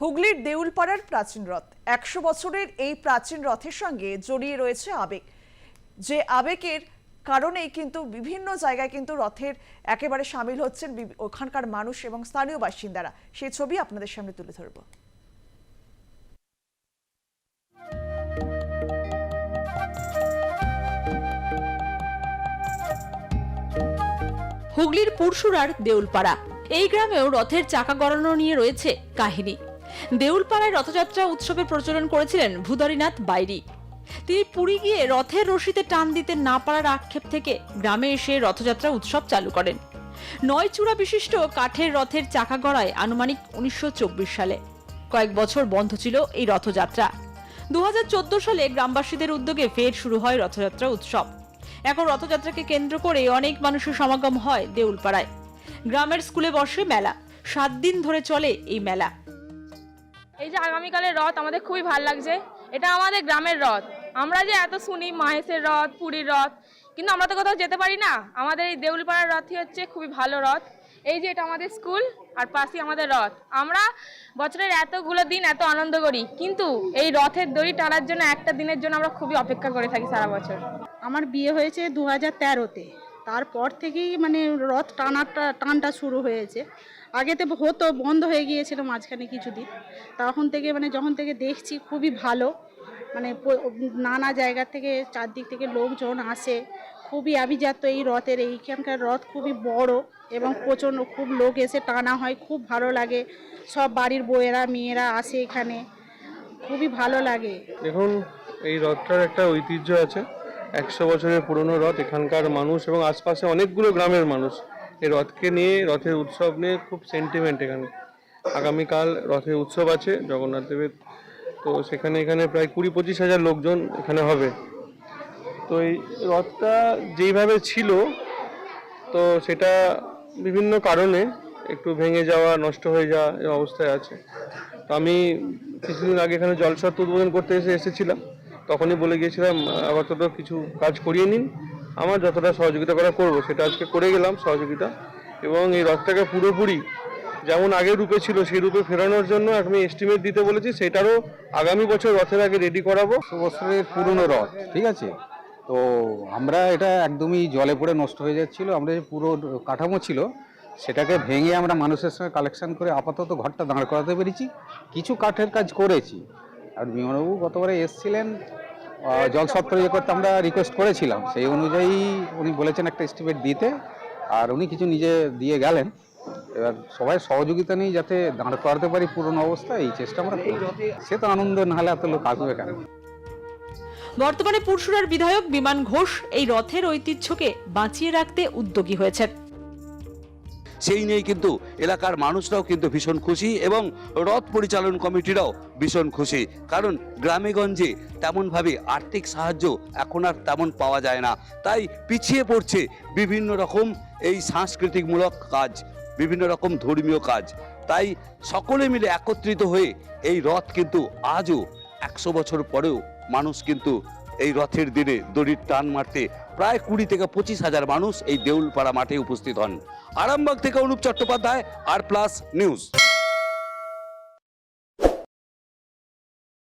হুগলির দেউলপাড়ার প্রাচীন রথ। একশো বছরের এই প্রাচীন রথের সঙ্গে জড়িয়ে রয়েছে আবেগ। যে আবেগের কারণেই কিন্তু বিভিন্ন জায়গায় কিন্তু রথের একেবারে সামিল হচ্ছেন ওখানকার মানুষ এবং স্থানীয় বাসিন্দারা। সেই ছবি আপনাদের সামনে তুলে ধরবো। হুগলির পুরসুরার দেউলপাড়া। এই গ্রামেও রথের চাকা গড়ানো নিয়ে রয়েছে কাহিনী। দেউলপাড়ায় রথযাত্রা উৎসবের প্রচলন করেছিলেন ভূধরীনাথ বাইরি। তিনি পুরী গিয়ে রথের রশিতে টান দিতে না পারার আক্ষেপ থেকে গ্রামে এসে রথযাত্রা উৎসব চালু করেন। নয় চূড়া বিশিষ্ট কাঠের রথের চাকা গড়ায় আনুমানিক উনিশশো চব্বিশ সালে। কয়েক বছর বন্ধ ছিল এই রথযাত্রা। দু হাজার চোদ্দ সালে গ্রামবাসীদের উদ্যোগে ফের শুরু হয় রথযাত্রা উৎসব। এখন রথযাত্রাকে কেন্দ্র করে অনেক মানুষের সমাগম হয় দেউলপাড়ায়। গ্রামের স্কুলে বসে মেলা। সাত দিন ধরে চলে এই মেলা। এই যে আগামীকালের রথ আমাদের খুবই ভালো লাগছে। এটা আমাদের গ্রামের রথ। আমরা যে এত শুনি মাহেশের রথ, পুরীর রথ, কিন্তু আমরা তো কোথাও যেতে পারি না। আমাদের এই দেউলপাড়ার রথই হচ্ছে খুবই ভালো রথ। এই যে এটা আমাদের স্কুল আর পাশেই আমাদের রথ। আমরা বছরের এতগুলো দিন এত আনন্দ করি, কিন্তু এই রথের দড়ি টানার জন্য একটা দিনের জন্য আমরা খুবই অপেক্ষা করে থাকি সারা বছর। আমার বিয়ে হয়েছে দু হাজার তেরোতে। তারপর থেকেই মানে রথ টানাটা, টানটা শুরু হয়েছে। আগেতে হতো, বন্ধ হয়ে গিয়েছিল মাঝখানে কিছুদিন। তখন থেকে মানে যখন থেকে দেখছি খুবই ভালো মানে নানা জায়গা থেকে চারদিক থেকে লোকজন আসে। খুবই আভিজাত্য এই রথের, এইখানকার রথ খুবই বড় এবং প্রচণ্ড, খুব লোক এসে টানা হয়, খুব ভালো লাগে। সব বাড়ির বউয়েরা, মেয়েরা আসে এখানে। খুবই ভালো লাগে। দেখুন, এই রথটার একটা ঐতিহ্য আছে। একশো বছরের পুরনো রথ, এখানকার মানুষ এবং আশপাশে অনেকগুলো গ্রামের মানুষ। এই রথকে নিয়ে, রথের উৎসব নিয়ে খুব সেন্টিমেন্ট এখানে। আগামীকাল রথের উৎসব আছে, জগন্নাথ দেবের। তো সেখানে, এখানে প্রায় কুড়ি পঁচিশ হাজার লোকজন এখানে হবে। তো এই রথটা যেইভাবে ছিল, তো সেটা বিভিন্ন কারণে একটু ভেঙে যাওয়া, নষ্ট হয়ে যাওয়া এই অবস্থায় আছে। তো আমি কিছুদিন আগে এখানে জলসত্ত্ব উদ্বোধন করতে এসে, এসেছিলাম। তখনই বলে গিয়েছিলাম, আপাতত কিছু কাজ করিয়ে নিন। আমার যতটা সহযোগিতা করা করব, সেটা আজকে করে গেলাম সহযোগিতা। এবং এই রথটাকে পুরোপুরি যেমন আগের রূপে ছিল, সেই রূপে ফেরানোর জন্য আমি এস্টিমেট দিতে বলেছি, সেটারও আগামী বছর রথের আগে রেডি করাবো। বছরের পুরনো রথ, ঠিক আছে? তো আমরা এটা একদমই জলে পড়ে নষ্ট হয়ে যাচ্ছিল, আমরা যে পুরো কাঠামো ছিল, সেটাকে ভেঙে আমরা মানুষের সঙ্গে কালেকশন করে আপাতত ঘরটা দাঁড় করাতে পেরেছি। কিছু কাঠের কাজ করেছি আর বিমানবাবু গতবারে এসছিলেন আহ, জল সত্তর ইয়ে করতে আমরা রিকোয়েস্ট করেছিলাম। সেই অনুযায়ী উনি বলেছেন একটা এস্টিমেট দিতে আর উনি কিছু নিজে দিয়ে গেলেন। এবার সবাই সহযোগিতা নিয়ে যাতে দাঁড় করাতে পারি পুরনো অবস্থা এই চেষ্টা আমরা করি সে তো আনন্দ না হলে এত লোক আসবে কেন? বর্তমানে পুরসুরার বিধায়ক বিমান ঘোষ এই রথের ঐতিহ্যকে বাঁচিয়ে রাখতে উদ্যোগী হয়েছেন। সেই নিয়ে কিন্তু এলাকার মানুষরাও কিন্তু ভীষণ খুশি এবং রথ পরিচালন কমিটিরাও ভীষণ খুশি। কারণ গ্রামেগঞ্জে তেমনভাবে আর্থিক সাহায্য এখন আর তেমন পাওয়া যায় না। তাই পিছিয়ে পড়ছে বিভিন্ন রকম এই সাংস্কৃতিকমূলক কাজ, বিভিন্ন রকম ধর্মীয় কাজ। তাই সকলে মিলে একত্রিত হয়ে এই রথ কিন্তু আজও একশো বছর পরেও মানুষ কিন্তু এই রথের দিনে দড়ির টান মারতে প্রায় কুড়ি থেকে পঁচিশ হাজার মানুষ এই দেউলপাড়া মাঠে উপস্থিত হন। আরামবাগ থেকে অনুপ চট্টোপাধ্যায় আর প্লাস নিউজ